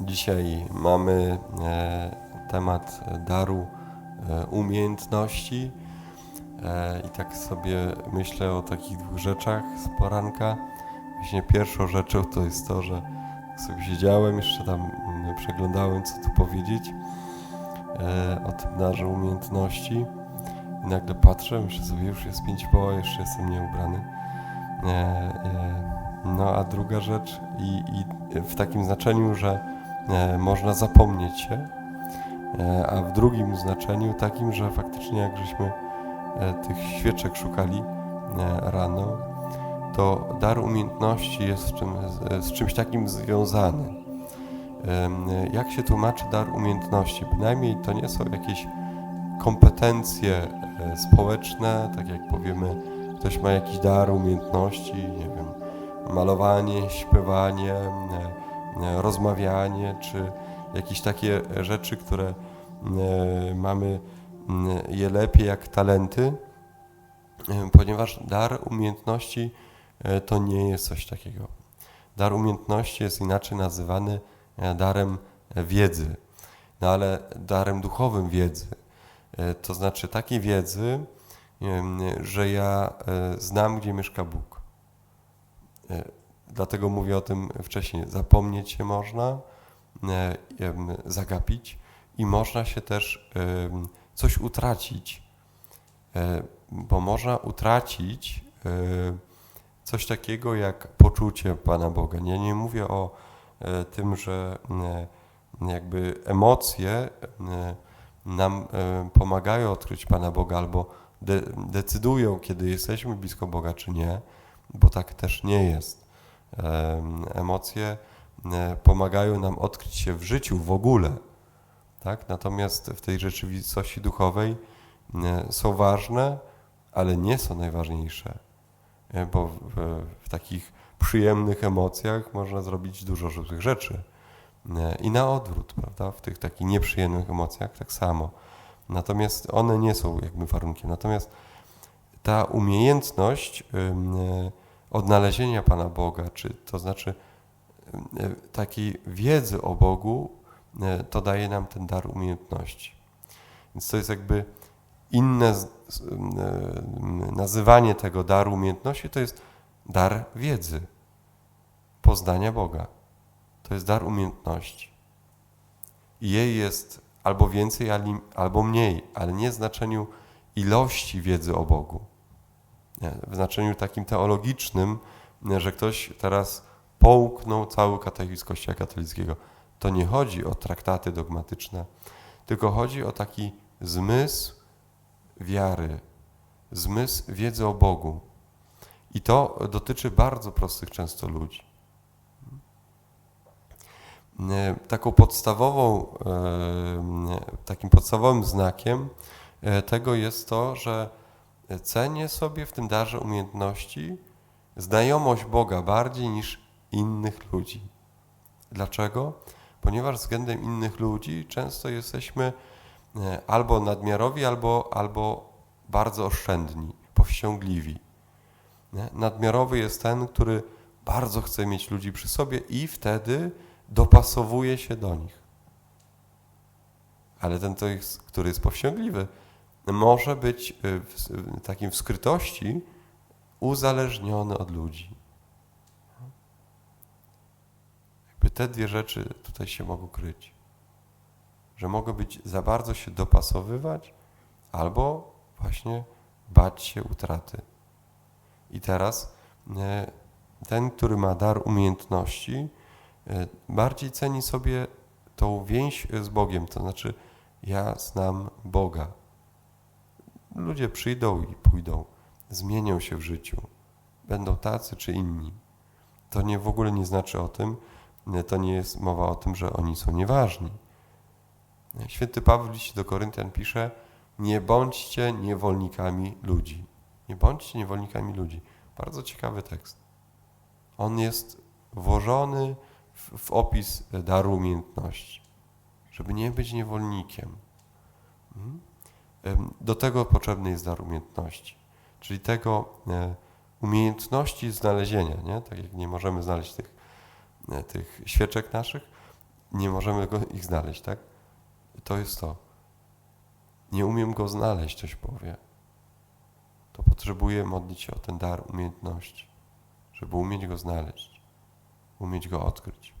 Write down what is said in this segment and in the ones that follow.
Dzisiaj mamy e, temat daru e, umiejętności e, i tak sobie myślę o takich dwóch rzeczach z poranka. Właśnie pierwszą rzeczą to jest to, że sobie siedziałem, jeszcze tam mm, przeglądałem, co tu powiedzieć o tym darze umiejętności i nagle patrzę, myślę sobie, już jest pięć po, jeszcze jestem nieubrany. No a druga rzecz i, i w takim znaczeniu, że można zapomnieć się, e, a w drugim znaczeniu takim, że faktycznie jak żeśmy e, tych świeczek szukali e, rano, to dar umiejętności jest z, czym, z, czymś takim związany. Jak się tłumaczy dar umiejętności? Bynajmniej to nie są jakieś kompetencje e, społeczne, tak jak powiemy, ktoś ma jakiś dar umiejętności, nie wiem, malowanie, śpiewanie, e, e, rozmawianie, czy jakieś takie rzeczy, które e, mamy m, je lepiej jak talenty, e, ponieważ dar umiejętności e, to nie jest coś takiego. Dar umiejętności jest inaczej nazywany e, darem wiedzy, no ale darem duchowym wiedzy. E, To znaczy takiej wiedzy, że ja e, znam, gdzie mieszka Bóg. Dlatego mówię o tym wcześniej. Zapomnieć się można, e, zagapić i można się też coś utracić, E, bo można utracić e, coś takiego jak poczucie Pana Boga. Ja nie mówię o tym, że jakby emocje nam pomagają odkryć Pana Boga albo de, decydują, kiedy jesteśmy blisko Boga, czy nie, bo tak też nie jest. Em, Emocje e, pomagają nam odkryć się w życiu w ogóle, tak? Natomiast w tej rzeczywistości duchowej są ważne, ale nie są najważniejsze, E, bo w, w takich przyjemnych emocjach można zrobić dużo złych rzeczy. E, I na odwrót, prawda? W tych takich nieprzyjemnych emocjach tak samo. Natomiast one nie są jakby warunkiem. Natomiast ta umiejętność odnalezienia Pana Boga, czy to znaczy e, takiej wiedzy o Bogu, e, to daje nam ten dar umiejętności. Więc to jest jakby inne e, nazywanie tego daru umiejętności, to jest dar wiedzy, poznania Boga. To jest dar umiejętności. I jej jest albo więcej, albo mniej, ale nie w znaczeniu ilości wiedzy o Bogu. W znaczeniu takim teologicznym, że ktoś teraz połknął cały katechizm Kościoła katolickiego. To nie chodzi o traktaty dogmatyczne, tylko chodzi o taki zmysł wiary, zmysł wiedzy o Bogu. I to dotyczy bardzo prostych często ludzi. Taką podstawową, takim podstawowym znakiem e, tego jest to, że cenię sobie w tym darze umiejętności znajomość Boga bardziej niż innych ludzi. Dlaczego? Ponieważ względem innych ludzi często jesteśmy e, albo nadmiarowi, albo, albo bardzo oszczędni, powściągliwi. Nadmiarowy jest ten, który bardzo chce mieć ludzi przy sobie i wtedy dopasowuje się do nich. Ale ten, który jest powściągliwy, może być y, w, takim w skrytości uzależniony od ludzi. Jakby te dwie rzeczy tutaj się mogą kryć. Że mogą być za bardzo się dopasowywać, albo właśnie bać się utraty. I teraz e, ten, który ma dar umiejętności, e, bardziej ceni sobie tą więź z Bogiem, to znaczy ja znam Boga. Ludzie przyjdą i pójdą, zmienią się w życiu, będą tacy czy inni. To nie w ogóle nie znaczy o tym, to nie jest mowa o tym, że oni są nieważni. Święty Paweł liście do Koryntian pisze: Nie bądźcie niewolnikami ludzi. Nie bądźcie niewolnikami ludzi. Bardzo ciekawy tekst. On jest włożony w, w opis daru umiejętności, żeby nie być niewolnikiem. Mhm. Do tego potrzebny jest dar umiejętności, czyli tego e, umiejętności znalezienia, nie? tak jak nie możemy znaleźć tych, e, tych świeczek naszych, nie możemy go, ich znaleźć, tak? To jest to. Nie umiem go znaleźć, ktoś powie. To potrzebuję modlić się o ten dar umiejętności, żeby umieć go znaleźć, umieć go odkryć.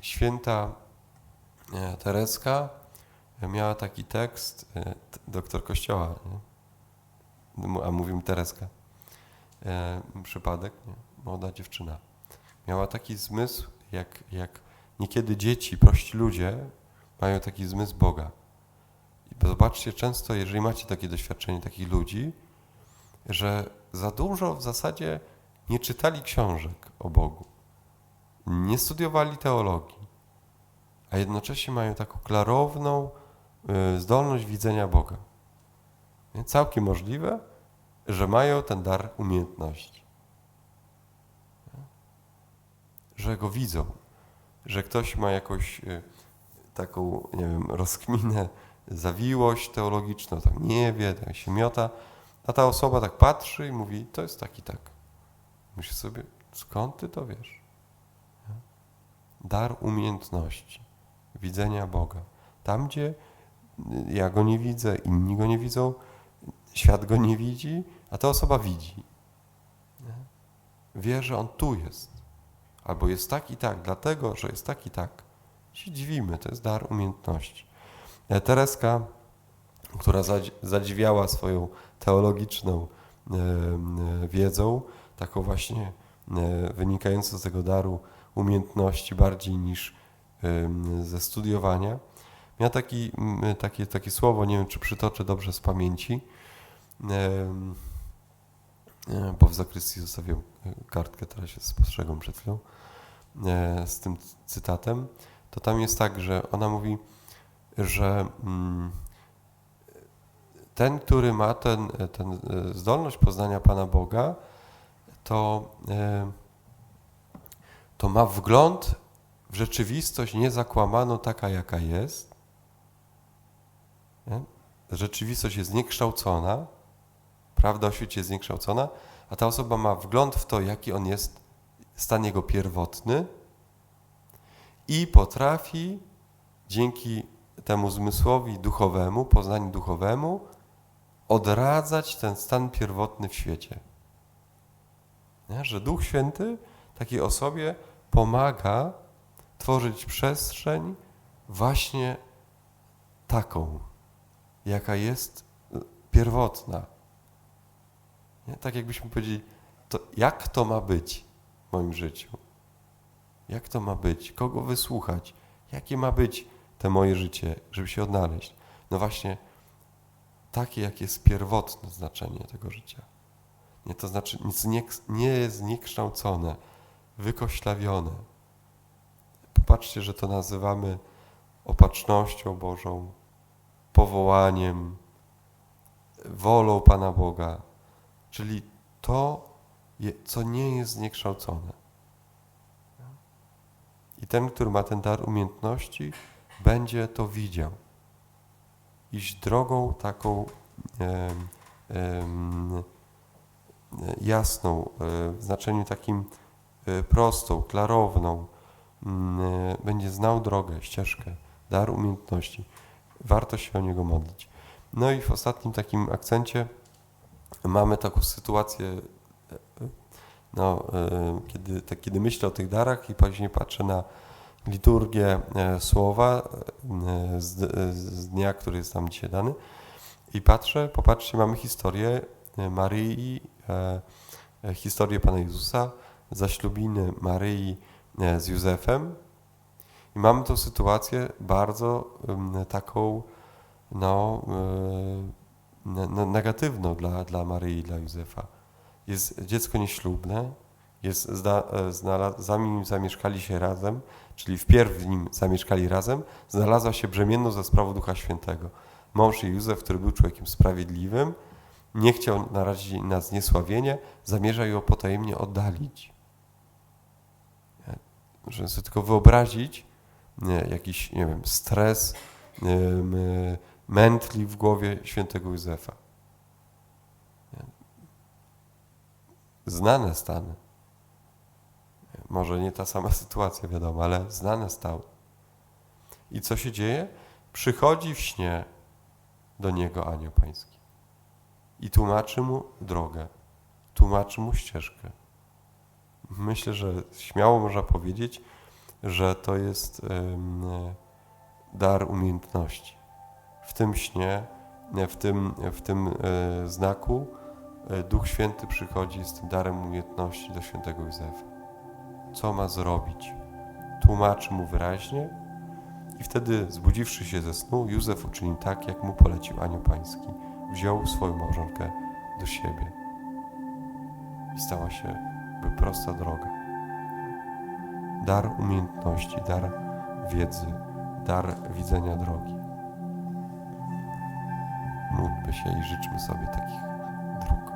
Święta e, Tereska miała taki tekst, e, doktor Kościoła, nie? a mówimy Tereska, e, przypadek, nie? młoda dziewczyna. Miała taki zmysł, jak, jak niekiedy dzieci, prości ludzie mają taki zmysł Boga. I zobaczcie, często, jeżeli macie takie doświadczenie takich ludzi, że za dużo w zasadzie nie czytali książek o Bogu, nie studiowali teologii, a jednocześnie mają taką klarowną zdolność widzenia Boga. Całkiem możliwe, że mają ten dar umiejętności. Że go widzą, że ktoś ma jakąś y, taką, nie wiem, rozkminę, zawiłość teologiczną, tam nie wie, tak się miota, a ta osoba tak patrzy i mówi, to jest tak i tak. Myślę sobie, skąd ty to wiesz? Dar umiejętności, widzenia Boga. Tam, gdzie ja go nie widzę, inni go nie widzą, świat go nie widzi, a ta osoba widzi. Wie, że on tu jest. Albo jest tak i tak, dlatego, że jest tak i tak. Się dziwimy, to jest dar umiejętności. E, Tereska, która zadziwiała swoją teologiczną e, e, wiedzą, taką właśnie wynikającą z tego daru umiejętności bardziej niż ze studiowania. Miała taki, takie, takie słowo, nie wiem czy przytoczę dobrze z pamięci, bo w zakrystii zostawiam kartkę, teraz się spostrzegam przed chwilą, z tym cytatem, to tam jest tak, że ona mówi, że mm, ten, który ma ten, ten e, zdolność poznania Pana Boga, to, e, to ma wgląd w rzeczywistość niezakłamaną taka, jaka jest. Nie? Rzeczywistość jest niekształcona, prawda o świecie jest niekształcona, a ta osoba ma wgląd w to, jaki on jest, stan jego pierwotny i potrafi dzięki temu zmysłowi duchowemu, poznaniu duchowemu, odradzać ten stan pierwotny w świecie. Nie? Że Duch Święty takiej osobie pomaga tworzyć przestrzeń właśnie taką, jaka jest y, pierwotna. Nie? Tak jakbyśmy powiedzieli, to jak to ma być w moim życiu? Jak to ma być? Kogo wysłuchać? Jakie ma być to moje życie, żeby się odnaleźć? No właśnie takie, jakie jest pierwotne znaczenie tego życia. Nie, to znaczy nic nie, nie jest niekształcone, wykoślawione. Popatrzcie, że to nazywamy opatrznością Bożą, powołaniem, wolą Pana Boga, czyli to, co nie jest zniekształcone. I ten, który ma ten dar umiejętności, będzie to widział. Iść drogą taką e, e, jasną, e, w znaczeniu takim e, prostą, klarowną. Mm, e, będzie znał drogę, ścieżkę, dar umiejętności. Warto się o niego modlić. No i w ostatnim takim akcencie mamy taką sytuację, no, kiedy, tak, kiedy myślę o tych darach i później patrzę na liturgię e, słowa e, z, z, dnia, który jest nam dzisiaj dany i patrzę, popatrzcie, mamy historię e, Maryi, historię Pana Jezusa, zaślubiny Maryi z Józefem i mamy tą sytuację bardzo taką no, negatywną dla, dla Maryi i dla Józefa. Jest dziecko nieślubne, jest, zda, zanim zamieszkali się razem, czyli wpierw nim zamieszkali razem, znalazła się brzemienną za sprawą Ducha Świętego. Mąż Józef, który był człowiekiem sprawiedliwym, nie chciał narazić na zniesławienie, zamierza ją potajemnie oddalić. Muszę sobie tylko wyobrazić nie, jakiś, nie wiem, stres, nie, mętli w głowie świętego Józefa. Znane stany. Może nie ta sama sytuacja, wiadomo, ale znane stały. I co się dzieje? Przychodzi w śnie do niego anioł pański i tłumaczy mu drogę, tłumaczy mu ścieżkę. Myślę, że śmiało można powiedzieć, że to jest dar umiejętności. W tym śnie, w tym, w tym e, znaku e, Duch Święty przychodzi z tym darem umiejętności do świętego Józefa. Co ma zrobić? Tłumaczy mu wyraźnie i wtedy, zbudziwszy się ze snu, Józef uczynił tak, jak mu polecił anioł pański. Wziął swoją małżonkę do siebie i stała się jakby prosta droga. Dar umiejętności, dar wiedzy, dar widzenia drogi. Módlmy się i życzmy sobie takich dróg.